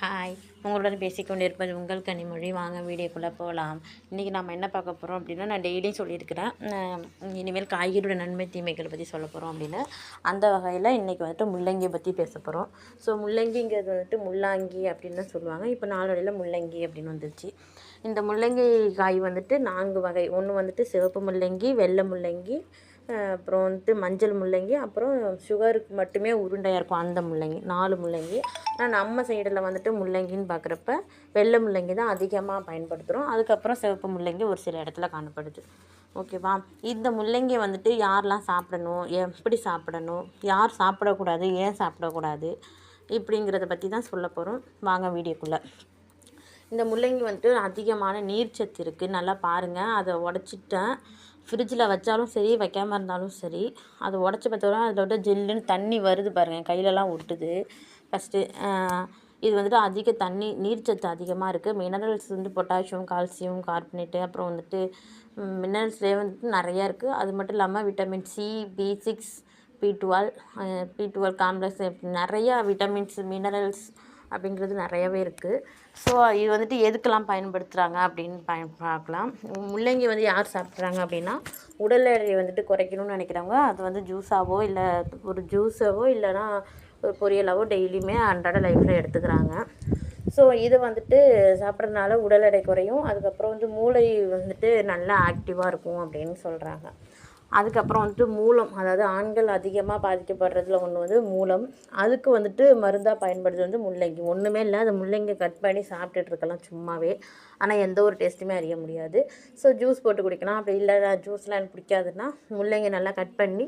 Hi உங்களுடன் பேசிக்கொண்டிருப்பது உங்கள் கனிமொழி. வாங்க வீடியோக்குள்ளே போகலாம் இன்றைக்கி நம்ம என்ன பார்க்க போகிறோம் அப்படின்னா நான் டெய்லியும் சொல்லியிருக்கிறேன். இனிமேல் காய்கறியோட நன்மை தீமைகளை பற்றி சொல்ல போகிறோம் அப்படின்னு. அந்த வகையில் இன்றைக்கி வந்துட்டு முள்ளங்கியை பற்றி பேச போகிறோம் ஸோ முள்ளங்கிங்கிறது வந்துட்டு முள்ளாங்கி அப்படின்னு தான் சொல்லுவாங்க. இப்போ நாளடையில் முள்ளங்கி அப்படின்னு வந்துருச்சு. இந்த முள்ளங்கி காய் வந்துட்டு நான்கு வகை. ஒன்று வந்துட்டு சிவப்பு முள்ளங்கி வெள்ளை முள்ளங்கி அப்புறம் வந்துட்டு மஞ்சள் முள்ளங்கி அப்புறம் சுகருக்கு மட்டுமே உருண்டையாக இருக்கும் அந்த முள்ளங்கி நாலு முள்ளங்கி. ஆனால் நம்ம சைடில் வந்துட்டு முள்ளங்கின்னு பார்க்குறப்ப வெள்ளை முள்ளங்கி தான் அதிகமாக பயன்படுத்துகிறோம் அதுக்கப்புறம் சிவப்பு முள்ளங்கி ஒரு சில இடத்துல காணப்படுது. ஓகேவா இந்த முள்ளங்கியை வந்துட்டு யாரெலாம் சாப்பிடணும்? எப்படி சாப்பிடணும்? யார் சாப்பிடக்கூடாது? ஏன் சாப்பிடக்கூடாது? இப்படிங்கிறத பற்றி தான் சொல்ல போகிறோம் வாங்க வீடியோக்குள்ளே. இந்த முள்ளங்கி வந்துட்டு அதிகமான நீர்ச்சத்து இருக்குது நல்லா பாருங்கள் அதை உடச்சிட்டேன். ஃப்ரிட்ஜில் வச்சாலும் சரி வைக்காமல் இருந்தாலும் சரி அதை உடச்சி பார்த்தோன்னா அதில் விட்டு ஜில்லுன்னு தண்ணி வருது பாருங்கள் கையிலலாம் ஒட்டுது. ஃபஸ்ட்டு இது வந்துட்டு அதிக தண்ணி நீர்ச்சத்து அதிகமாக இருக்குது மினரல்ஸ் வந்து பொட்டாசியம் கால்சியம் கார்பனேட்டு அப்புறம் வந்துட்டு மினரல்ஸ்லேயே வந்துட்டு நிறையா இருக்குது அது மட்டும் இல்லாமல் vitamin C B six B twelve B twelve complex நிறையா விட்டமின்ஸ் மினரல்ஸ் அப்படிங்கிறது நிறையவே இருக்குது ஸோ இது வந்துட்டு எதுக்கெல்லாம் பயன்படுத்துகிறாங்க அப்படின்னு பயன் பார்க்கலாம். முள்ளங்கி வந்து யார் சாப்பிட்றாங்க அப்படின்னா உடல் எடையை வந்துட்டு குறைக்கணும்னு நினைக்கிறவங்க அது வந்து ஜூஸாவோ இல்லை ஒரு ஜூஸாவோ இல்லைன்னா ஒரு பொரியலாவோ டெய்லியுமே அன்றாட லைஃப்பில் எடுத்துக்கிறாங்க. ஸோ இது வந்துட்டு சாப்பிட்றதுனால உடல் எடை குறையும். அதுக்கப்புறம் வந்து மூளை வந்துட்டு நல்லா ஆக்டிவாக இருக்கும் அப்படின்னு சொல்கிறாங்க அதுக்கப்புறம் வந்துட்டு மூலம் அதாவது ஆண்கள் அதிகமாக பாதிக்கப்படுறதுல ஒன்று வந்து மூலம். அதுக்கு வந்துட்டு மருந்தாக பயன்படுது வந்து முள்ளங்கி. ஒன்றுமே இல்லை அந்த முள்ளங்கி கட் பண்ணி சாப்பிட்டுட்டு இருக்கலாம் சும்மாவே. ஆனால் எந்த ஒரு டேஸ்ட்டுமே அறிய முடியாது. ஸோ ஜூஸ் போட்டு குடிக்கலாம். அப்படி இல்லை ஜூஸ்லாம் எனக்கு பிடிக்காதுன்னா முள்ளங்கி நல்லா கட் பண்ணி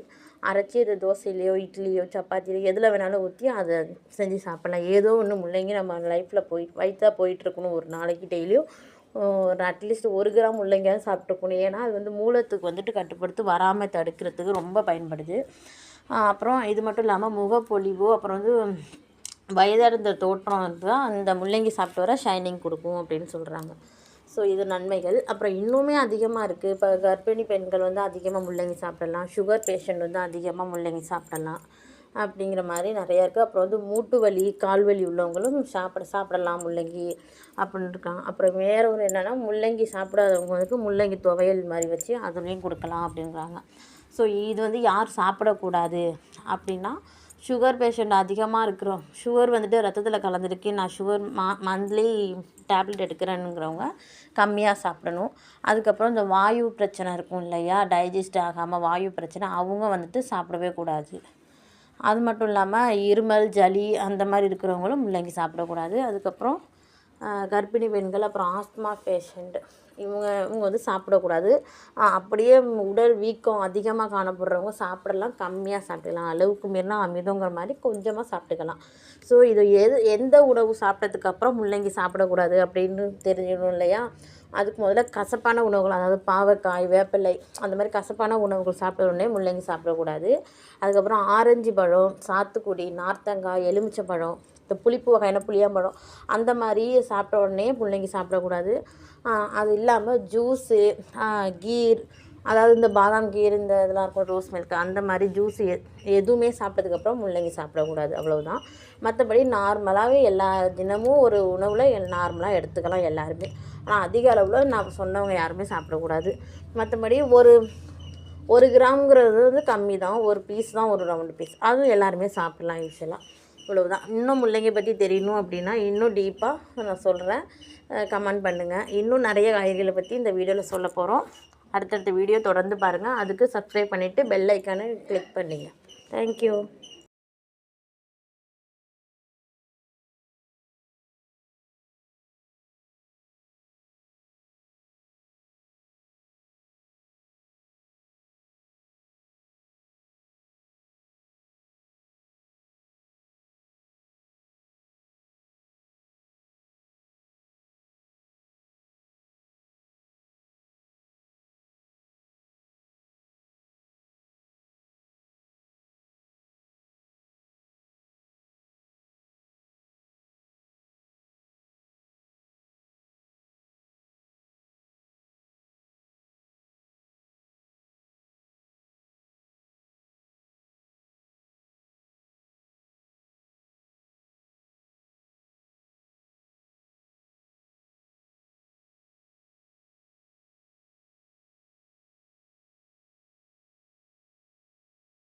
அரைச்சி இது தோசையிலையோ இட்லியோ சப்பாத்திலையோ எதில் வேணாலும் ஊற்றி அதை செஞ்சு சாப்பிட்லாம். ஏதோ ஒன்று முள்ளங்கி நம்ம லைஃப்பில் போய் வயிற்றா போயிட்டுருக்கணும் ஒரு நாளைக்கு டெய்லியும் அட்லீஸ்ட் ஒரு கிராம் முள்ளங்கியாவது சாப்பிட்டுக்கணும் ஏன்னா அது வந்து மூலத்துக்கு வந்துட்டு கட்டுப்படுத்தி வராமல் தடுக்கிறதுக்கு ரொம்ப பயன்படுது. அப்புறம் இது மட்டும் இல்லாமல் முகப்பொழிவு அப்புறம் வந்து வயதறிந்த தோற்றம் வந்து தான் அந்த முள்ளங்கி சாப்பிட்டு வர ஷைனிங் கொடுக்கும் அப்படின்னு சொல்கிறாங்க ஸோ இது நன்மைகள். அப்புறம் இன்னுமே அதிகமாக இருக்குது இப்போ கர்ப்பிணி பெண்கள் வந்து அதிகமாக முள்ளங்கி சாப்பிடலாம். சுகர் பேஷண்ட் வந்து அதிகமாக முள்ளங்கி சாப்பிடலாம். அப்படிங்கிற மாதிரி நிறையா இருக்குது அப்புறம் வந்து மூட்டு வலி கால் வலி உள்ளவங்களும் சாப்பிட சாப்பிடலாம் முள்ளங்கி அப்படின்னு இருக்காங்க. அப்புறம் வேறு ஒரு என்னென்னா முள்ளங்கி சாப்பிடாதவங்களுக்கு முள்ளங்கி துவையல் மாதிரி வச்சு அதுலேயும் கொடுக்கலாம் அப்படின்றாங்க. ஸோ இது வந்து யார் சாப்பிடக்கூடாது அப்படின்னா சுகர் பேஷண்ட் அதிகமாக இருக்கிறோம் சுகர் வந்துட்டு ரத்தத்தில் கலந்துருக்கு நான் சுகர் மா மந்த்லி டேப்லெட் எடுக்கிறேனுங்கிறவங்க கம்மியாக சாப்பிடணும். அதுக்கப்புறம் இந்த வாயு பிரச்சனை இருக்கும் இல்லையா? டைஜஸ்ட் ஆகாமல் வாயு பிரச்சனை அவங்க வந்துட்டு சாப்பிடவே கூடாது. அது மட்டும் இல்லாமல் இருமல் ஜலி அந்த மாதிரி இருக்கிறவங்களும் முள்ளங்கி சாப்பிடக்கூடாது. அதுக்கப்புறம் கர்ப்பிணி பெண்கள் அப்புறம் ஆஸ்துமா பேஷண்ட். இவங்க இவங்க வந்து சாப்பிடக்கூடாது. அப்படியே உடல் வீக்கம் அதிகமாக காணப்படுறவங்க சாப்பிடலாம் கம்மியாக சாப்பிட்டுக்கலாம். அளவுக்கு மீறினா அமிர்தங்கிற மாதிரி கொஞ்சமாக சாப்பிட்டுக்கலாம். ஸோ இது எது எந்த உணவு சாப்பிட்டதுக்கப்புறம் முள்ளங்கி சாப்பிடக்கூடாது அப்படின்னு தெரிஞ்சிடணும் இல்லையா? அதுக்கு முதல்ல கசப்பான உணவுகள் அதாவது பாவக்காய் வேப்பிலை அந்த மாதிரி கசப்பான உணவுகள் சாப்பிட்ட உடனே முள்ளங்கி சாப்பிடக்கூடாது. அதுக்கப்புறம் ஆரஞ்சு பழம் சாத்துக்குடி நார்த்தங்காய் எலுமிச்சை பழம் இந்த புளிப்பு வகையான புளியாம்பழம் அந்த மாதிரி சாப்பிட்ட உடனே பிள்ளைங்க சாப்பிடக்கூடாது. அது இல்லாமல் ஜூஸு கீர் அதாவது இந்த பாதாம் கீர் இந்த இதெல்லாம் இருக்கும் ரோஸ் மில்க் அந்த மாதிரி ஜூஸ் எ எதுவுமே சாப்பிட்டதுக்கப்புறம் முள்ளங்கி சாப்பிடக்கூடாது அவ்வளவுதான். மற்றபடி நார்மலாகவே எல்லா தினமும் ஒரு உணவில் நார்மலாக எடுத்துக்கலாம் எல்லாருமே. ஆனால் அதிக அளவில் நான் சொன்னவங்க யாருமே சாப்பிடக்கூடாது. மற்றபடி ஒரு ஒரு கிராம்ங்கிறது வந்து கம்மி தான் ஒரு பீஸ் தான் ஒரு ரவுண்டு பீஸ் அதுவும் எல்லாருமே சாப்பிட்லாம் யூஸ்வலாக இவ்வளவுதான். இன்னும் முள்ளங்கி பற்றி தெரியணும் அப்படின்னா இன்னும் டீப்பாக நான் சொல்கிறேன் கமெண்ட் பண்ணுங்கள் இன்னும் நிறைய காய்கறிகளை பற்றி இந்த வீடியோவில் சொல்ல போகிறோம் அடுத்தடுத்த வீடியோ தொடர்ந்து பாருங்கள் அதுக்கு சப்ஸ்கிரைப் பண்ணிவிட்டு பெல் ஐக்கானை கிளிக் பண்ணுங்கள் தேங்க்யூ